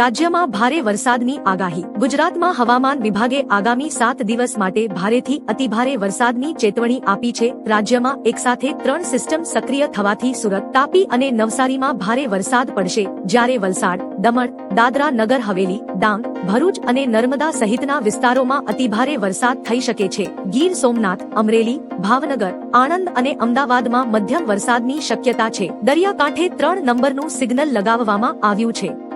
રાજ્યમાં ભારે વરસાદની આગાહી. ગુજરાતમાં હવામાન વિભાગે આગામી સાત દિવસ માટે ભારેથી અતિભારે વરસાદની ચેતવણી આપી છે. રાજ્યમાં એકસાથે ત્રણ સિસ્ટમ સક્રિય થવાથી સુરત તાપી અને નવસારીમાં ભારે વરસાદ પડશે. જ્યારે વલસાડ, દમણ, દાદરા નગર હવેલી, ડાંગ, ભરૂચ અને નર્મદા સહિતના વિસ્તારોમાં અતિભારે વરસાદ થઈ શકે છે. ગીર સોમનાથ, અમરેલી, ભાવનગર, આણંદ અને અમદાવાદમાં મધ્યમ વરસાદની શક્યતા છે. દરિયાકાંઠે ત્રણ નંબરનું સિગ્નલ લગાવવામાં આવ્યું છે.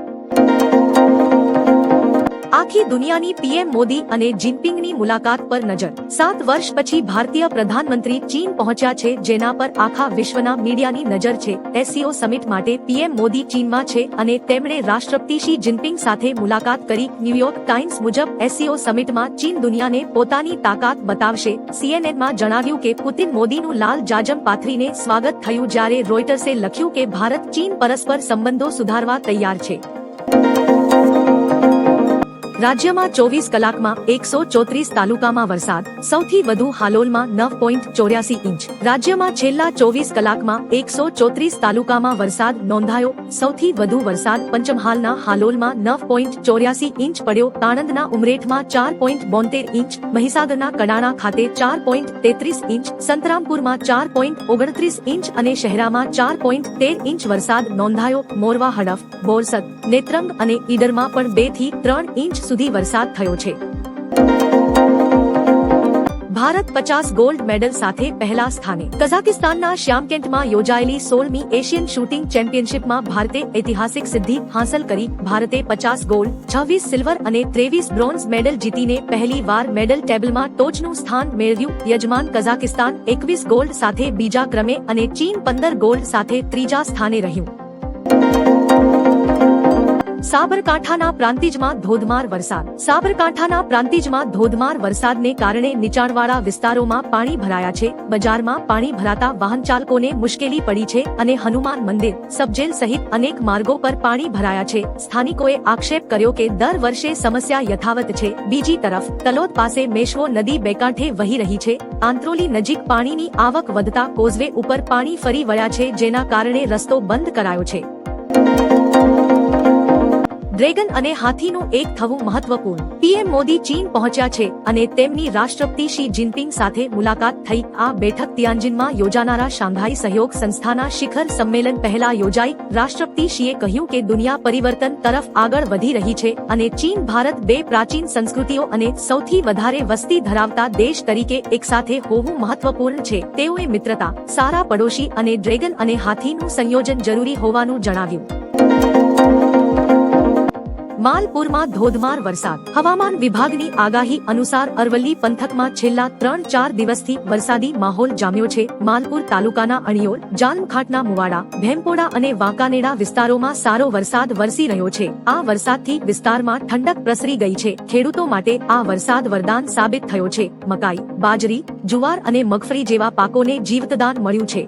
આખી દુનિયાની પીએમ મોદી અને જિનપિંગની મુલાકાત પર નજર. સાત વર્ષ પછી ભારતીય પ્રધાનમંત્રી ચીન પહોંચ્યા છે, જેના પર આખા વિશ્વના મીડિયાની નજર છે. એસસીઓ સમિટ માટે પીએમ મોદી ચીનમાં છે અને તેમણે રાષ્ટ્રપતિ શી જિનપિંગ સાથે મુલાકાત કરી. ન્યુયોર્ક ટાઇમ્સ મુજબ, એસસીઓ સમિટમાં ચીન દુનિયાને પોતાની તાકાત બતાવશે. સીએનએનમાં જણાવ્યું કે પુતિન મોદીનું લાલ જાજમ પાથરીને સ્વાગત થયું જ્યારે રોયટર્સે લખ્યું કે ભારત ચીન પરસ્પર સંબંધો સુધારવા તૈયાર છે. રાજ્યમાં ચોવીસ કલાકમાં એકસો ચોત્રીસ તાલુકામાં વરસાદ, સૌથી વધુ હાલોલમાં નવ પોઈન્ટ ચોર્યાસી ઇંચ. રાજ્યમાં છેલ્લા ચોવીસ કલાકમાં એકસો ચોત્રીસ તાલુકામાં વરસાદ નોંધાયો, સૌથી વધુ વરસાદ પંચમહાલના હાલોલમાં નવ પોઈન્ટ ચોર્યાસી ઇંચ પડ્યો આણંદના ઉમરેઠમાં ચાર પોઈન્ટ બોતેર ઇંચ, મહીસાગરના કડાણા ખાતે ચાર પોઈન્ટ તેત્રીસ ઇંચ, સંતરામપુરમાં ચાર પોઈન્ટ ઓગણત્રીસ ઇંચ અને શહેરામાં ચાર પોઈન્ટ તેર ઇંચ વરસાદ નોંધાયો, મોરવા, હડફ, બોરસદ, નેત્રંગ અને ઈડરમાં પણ બેથી ત્રણ ઇંચ સુધી વરસાદ થયો છે. ભારત પચાસ ગોલ્ડ મેડલ સાથે પહેલા સ્થાને. કઝાકિસ્તાનના શ્યામકેન્ટમાં યોજાયેલી સોળમી એશિયન શૂટિંગ ચેમ્પિયનશિપમાં ભારતે ઐતિહાસિક સિદ્ધિ હાંસલ કરી. ભારતે પચાસ ગોલ્ડ, છવ્વીસ સિલ્વર અને ત્રેવીસ બ્રોન્ઝ મેડલ જીતીને પહેલી વાર મેડલ ટેબલમાં ટોચનું સ્થાન મેળવ્યું. યજમાન કઝાકિસ્તાન એકવીસ ગોલ્ડ સાથે બીજા ક્રમે અને ચીન પંદર ગોલ્ડ સાથે ત્રીજા સ્થાને રહ્યું. સાબરકાંઠાના પ્રાંતિજમાં ધોધમાર વરસાદ. સાબરકાંઠાના પ્રાંતિજમાં ધોધમાર વરસાદને કારણે નીચાણવાળા વિસ્તારોમાં પાણી ભરાયા છે. બજારમાં પાણી ભરાતા વાહન ચાલકોને મુશ્કેલી પડી છે અને હનુમાન મંદિર, સબજેલ સહિત અનેક માર્ગો પર પાણી ભરાયા છે. સ્થાનિકોએ આક્ષેપ કર્યો કે દર વર્ષે સમસ્યા યથાવત છે. બીજી તરફ, તલોદ પાસે મેશ્વો નદી બેકાંઠે વહી રહી છે. આંત્રોલી નજીક પાણીની આવક વધતા કોઝવે ઉપર પાણી ફરી વળ્યા છે, જેના કારણે રસ્તો બંધ કરાયો છે. ડ્રેગન અને હાથીનું એક થવું મહત્વપૂર્ણ. પીએમ મોદી ચીન પહોંચ્યા છે અને તેમની રાષ્ટ્રપતિ શી જિનપિંગ સાથે મુલાકાત થઈ. આ બેઠક તિયાંજિનમાં યોજાનારા શાંઘાઈ સહયોગ સંસ્થાના શિખર સંમેલન પહેલા યોજાઈ. રાષ્ટ્રપતિ શીએ કહ્યું કે દુનિયા પરિવર્તન તરફ આગળ વધી રહી છે અને ચીન, ભારત બે પ્રાચીન સંસ્કૃતિઓ અને સૌથી વધારે વસ્તી ધરાવતા દેશ તરીકે એકસાથે હોવું મહત્વપૂર્ણ છે. તેઓએ મિત્રતા, સારા પડોશી અને ડ્રેગન અને હાથીનું સંયોજન જરૂરી હોવાનું જણાવ્યું. માલપુરમાં ધોધમાર વરસાદ. હવામાન વિભાગની આગાહી અનુસાર અરવલ્લી પંથકમાં છેલ્લા ત્રણ ચાર દિવસથી વરસાદી માહોલ જામ્યો છે. માલપુર તાલુકાના અણિયોલ, જાનખાટના મુવાડા, ભેમપોડા અને વાંકાનેડા વિસ્તારોમાં સારો વરસાદ વરસી રહ્યો છે. આ વરસાદથી વિસ્તારમાં ઠંડક પ્રસરી ગઈ છે. ખેડૂતો માટે આ વરસાદ વરદાન સાબિત થયો છે. મકાઈ, બાજરી, જુવાર અને મગફળી જેવા પાકોને જીવતદાન મળ્યું છે.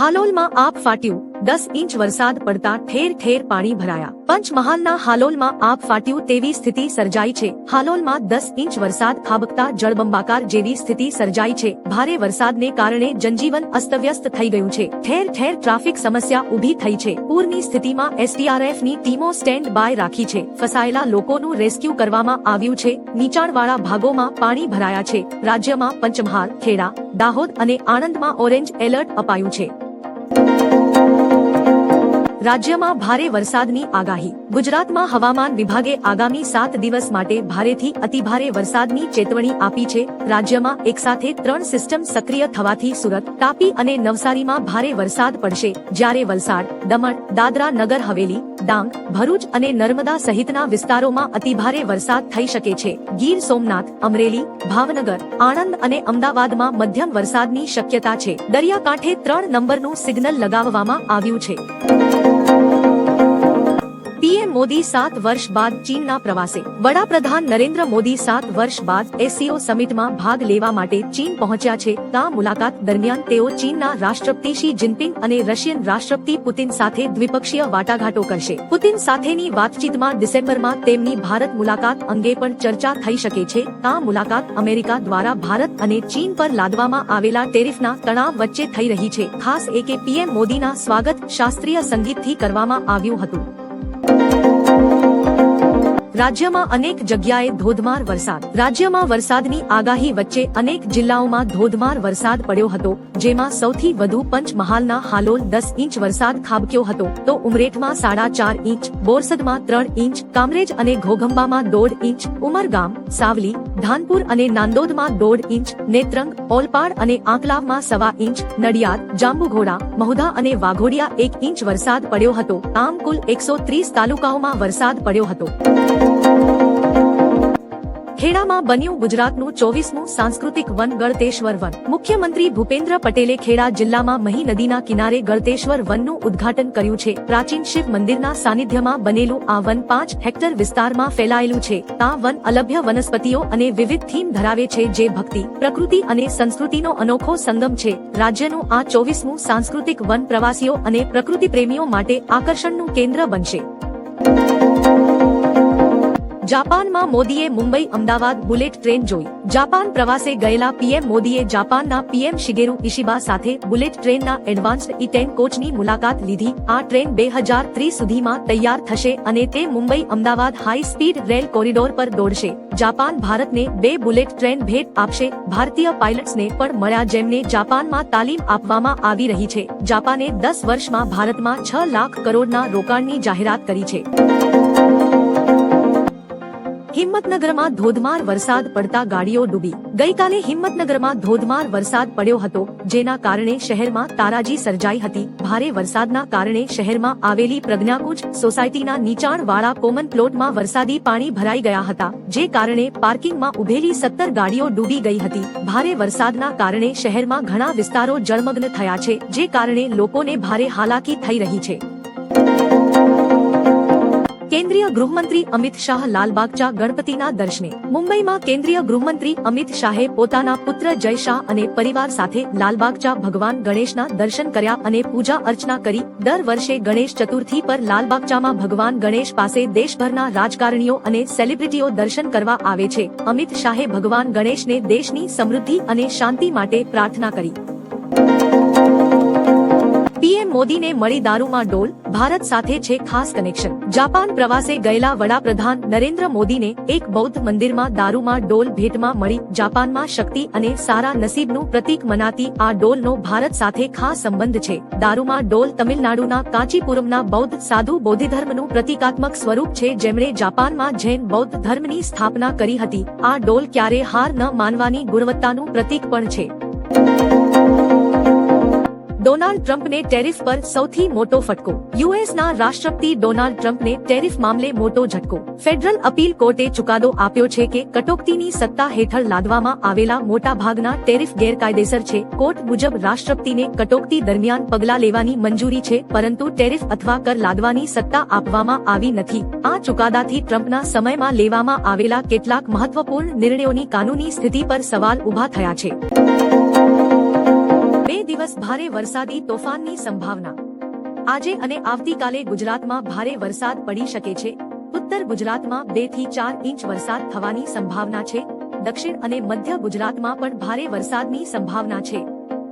હાલોલમાં આપ ફાટ્યું દસ ઇંચ વરસાદ પડતા ઠેર ઠેર પાણી ભરાયા. પંચમહાલના હાલોલમાં આપ ફાટ્યું તેવી સ્થિતિ સર્જાઈ છે. હાલોલમાં દસ ઇંચ વરસાદ ખાબકતા જળબંબાકાર જેવી સ્થિતિ સર્જાઈ છે. ભારે વરસાદને કારણે જનજીવન અસ્તવ્યસ્ત થઈ ગયું છે. ઠેર ઠેર ટ્રાફિક સમસ્યા ઊભી થઈ છે. પૂરની સ્થિતિમાં એસડીઆરએફની ટીમો સ્ટેન્ડ બાય રાખી છે. ફસાયેલા લોકોનું રેસ્ક્યુ કરવામાં આવ્યું છે. નીચાણવાળા ભાગોમાં પાણી ભરાયા છે. રાજ્યમાં પંચમહાલ, ખેડા, દાહોદ અને આણંદમાં ઓરેન્જ એલર્ટ અપાયું છે. રાજ્યમાં ભારે વરસાદની આગાહી. ગુજરાતમાં હવામાન વિભાગે આગામી સાત દિવસ માટે ભારેથી અતિભારે વરસાદની ચેતવણી આપી છે. રાજ્યમાં એકસાથે ત્રણ સિસ્ટમ સક્રિય થવાથી સુરત, તાપી અને નવસારીમાં ભારે વરસાદ પડશે. જ્યારે વલસાડ, દમણ, દાદરા, નગર, હવેલી, ડાંગ, ભરૂચ અને નર્મદા સહિતના વિસ્તારોમાં અતિભારે વરસાદ થઈ શકે છે. ગીર સોમનાથ, અમરેલી, ભાવનગર, આણંદ અને અમદાવાદમાં મધ્યમ વરસાદની શક્યતા છે. દરિયાકાંઠે ત્રણ નંબરનું સિગ્નલ લગાવવામાં આવ્યું છે. પીએમ મોદી સાત વર્ષ બાદ ચીનના પ્રવાસે. વડાપ્રધાન નરેન્દ્ર મોદી સાત વર્ષ બાદ એસસીઓ સમિટમાં ભાગ લેવા માટે ચીન પહોંચ્યા છે. આ મુલાકાત દરમિયાન તેઓ ચીનના રાષ્ટ્રપતિ શી જિનપિંગ અને રશિયન રાષ્ટ્રપતિ પુતિન સાથે દ્વિપક્ષીય વાટાઘાટો કરશે. પુતિન સાથેની વાતચીતમાં ડિસેમ્બરમાં તેમની ભારત મુલાકાત અંગે પણ ચર્ચા થઈ શકે છે. આ મુલાકાત અમેરિકા દ્વારા ભારત અને ચીન પર લાદવામાં આવેલા ટેરિફના તણાવ વચ્ચે થઈ રહી છે. ખાસ એ કે પીએમ મોદીના સ્વાગત શાસ્ત્રીય સંગીતથી કરવામાં આવ્યું હતું. રાજ્યમાં અનેક જગ્યાએ ધોધમાર વરસાદ. રાજ્યમાં વરસાદની આગાહી વચ્ચે અનેક જિલ્લાઓમાં ધોધમાર વરસાદ પડ્યો હતો, જેમાં સૌથી વધુ પંચમહાલના હાલોલ દસ ઇંચ વરસાદ ખાબક્યો હતો. તો ઉમરેઠમાં સાડા ચાર ઇંચ, બોરસદમાં ત્રણ ઇંચ, કામરેજ અને ઘોઘંબામાં દોઢ ઇંચ, ઉમરગામ, સાવલી, ધાનપુર અને નાંદોદમાં દોઢ ઇંચ, નેત્રંગ, ઓલપાડ અને આંકલાવમાં સવા ઇંચ, નડિયાદ, જાંબુઘોડા, મહુધા અને વાઘોડિયા એક ઇંચ વરસાદ પડ્યો હતો. આમ કુલ એકસો ત્રીસ તાલુકાઓમાં વરસાદ પડ્યો હતો. ખેડામાં બન્યું ગુજરાતનું ચોવીસમું સાંસ્કૃતિક વન ગળતેશ્વર વન. મુખ્યમંત્રી ભૂપેન્દ્ર પટેલે ખેડા જિલ્લામાં મહી નદીના કિનારે ગળતેશ્વર વનનું ઉદ્ઘાટન કર્યું છે. પ્રાચીન શિવ મંદિરના સાનિધ્યમાં બનેલું આ વન પાંચ હેક્ટર વિસ્તારમાં ફેલાયેલું છે. આ વન અલભ્ય વનસ્પતિઓ અને વિવિધ થીમ ધરાવે છે જે ભક્તિ, પ્રકૃતિ અને સંસ્કૃતિનો અનોખો સંગમ છે. રાજ્યનું આ ચોવીસમું સાંસ્કૃતિક વન પ્રવાસીઓ અને પ્રકૃતિ પ્રેમીઓ માટે આકર્ષણનું કેન્દ્ર બનશે. જાપાનમાં મોદીએ મુંબઈ, અમદાવાદ બુલેટ ટ્રેન જોઈ. જાપાન પ્રવાસે ગયેલા પીએમ મોદીએ જાપાનના પીએમ શિગેરુ ઇશિબા સાથે બુલેટ ટ્રેનના એડવાન્સ્ડ ઈ ટેન કોચની મુલાકાત લીધી. આ ટ્રેન બે હજાર ત્રીસ સુધીમાં તૈયાર થશે અને તે Mumbai, Ahmedabad high speed rail corridor પર દોડશે. જાપાન ભારતને બે બુલેટ ટ્રેન ભેટ આપશે. ભારતીય પાયલટ્સને પણ મળ્યા જેમને જાપાનમાં તાલીમ આપવામાં આવી રહી છે. જાપાને દસ વર્ષમાં ભારતમાં છ લાખ કરોડના રોકાણની જાહેરાત કરી છે. હિંમતનગરમાં ધોધમાર વરસાદ પડતા ગાડીઓ ડૂબી. ગઈકાલે હિંમતનગરમાં ધોધમાર વરસાદ પડ્યો હતો, જેના કારણે શહેરમાં તારાજી સર્જાઈ હતી. ભારે વરસાદના કારણે શહેરમાં આવેલી પ્રજ્ઞાકુંજ સોસાયટીના નીચાણવાળા કોમન પ્લોટમાં વરસાદી પાણી ભરાઈ ગયા હતા, જે કારણે પાર્કિંગમાં ઉભેલી સત્તર ગાડીઓ ડૂબી ગઈ હતી. ભારે વરસાદના કારણે શહેરમાં ઘણા વિસ્તારો જળમગ્ન થયા છે, જે કારણે લોકોને ભારે હાલાકી થઈ રહી છે. કેન્દ્રીય ગૃહમંત્રી અમિત શાહ લાલબાગચા ગણપતિના દર્શને. મુંબઈમાં કેન્દ્રીય ગૃહમંત્રી અમિત શાહે પોતાના પુત્ર જય શાહ અને પરિવાર સાથે લાલબાગચા ભગવાન ગણેશના દર્શન કર્યા અને પૂજા અર્ચના કરી. દર વર્ષે ગણેશ ચતુર્થી પર લાલબાગચામાં ભગવાન ગણેશ પાસે દેશભરના રાજકારણીઓ અને સેલિબ્રિટીઓ દર્શન કરવા આવે છે. અમિત શાહે ભગવાન ગણેશને દેશની સમૃદ્ધિ અને શાંતિ માટે પ્રાર્થના કરી. પીએમ મોદીને મળી દારૂમાં ડોલ, ભારત સાથે છે ખાસ કનેક્શન જાપાન પ્રવાસે ગયેલા વડાપ્રધાન નરેન્દ્ર મોદીને એક બૌદ્ધ મંદિરમાં દારૂમાં ડોલ ભેટમાં મળી. જાપાનમાં શક્તિ અને સારા નસીબનું પ્રતીક મનાતી આ ડોલનો ભારત સાથે ખાસ સંબંધ છે. દારૂમાં ડોલ તમિલનાડુના કાંચીપુરમના બૌદ્ધ સાધુ બોધિધર્મનું પ્રતીકાત્મક સ્વરૂપ છે જેમણે જાપાનમાં જૈન બૌદ્ધ ધર્મની સ્થાપના કરી હતી. આ ડોલ ક્યારે હાર ન માનવાની ગુણવત્તાનું પ્રતીક પણ છે. ડોનાલ્ડ ટ્રમ્પને ટેરિફ પર સૌથી મોટો ફટકો. યુએસના રાષ્ટ્રપતિ ડોનાલ્ડ ટ્રમ્પને ટેરિફ મામલે મોટો ઝટકો. ફેડરલ અપીલ કોર્ટે ચુકાદો આપ્યો છે કે કટોકટીની સત્તા હેઠળ લાદવામાં આવેલા મોટા ભાગના ટેરિફ ગેરકાયદેસર છે. કોર્ટ મુજબ રાષ્ટ્રપતિને કટોકટી દરમિયાન પગલાં લેવાની મંજૂરી છે, પરંતુ ટેરિફ અથવા કર લાદવાની સત્તા આપવામાં આવી નથી. આ ચુકાદાથી ટ્રમ્પના સમયમાં લેવામાં આવેલા કેટલાક મહત્વપૂર્ણ નિર્ણયોની કાનૂની સ્થિતિ પર સવાલ ઊભા થયા છે. બે દિવસ ભારે વરસાદી તોફાનની સંભાવના. આજે અને આવતીકાલે ગુજરાતમાં ભારે વરસાદ પડી શકે છે. ઉત્તર ગુજરાતમાં બેથી ચાર ઇંચ વરસાદ થવાની સંભાવના છે. દક્ષિણ અને મધ્ય ગુજરાતમાં પણ ભારે વરસાદની સંભાવના છે.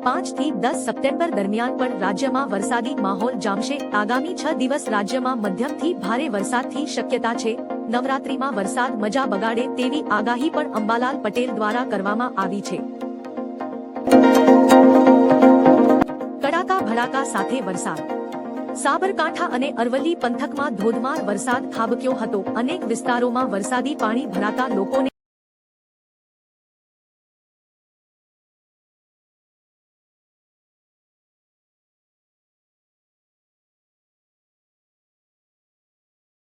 પાંચથી દસ સપ્ટેમ્બર દરમિયાન પણ રાજ્યમાં વરસાદી માહોલ જામશે. આગામી છ દિવસ રાજ્યમાં મધ્યમથી ભારે વરસાદથી શક્યતા છે. નવરાત્રીમાં વરસાદ મજા બગાડે તેવી આગાહી પણ અંબાલાલ પટેલ દ્વારા કરવામાં આવી છે. કડાકા ભડાકા સાથે વરસાદ. સાબરકાંઠા અને અરવલ્લી પંથકમાં ધોધમાર વરસાદ ખાબક્યો હતો. અનેક વિસ્તારોમાં વરસાદી પાણી ભરાતા લોકોને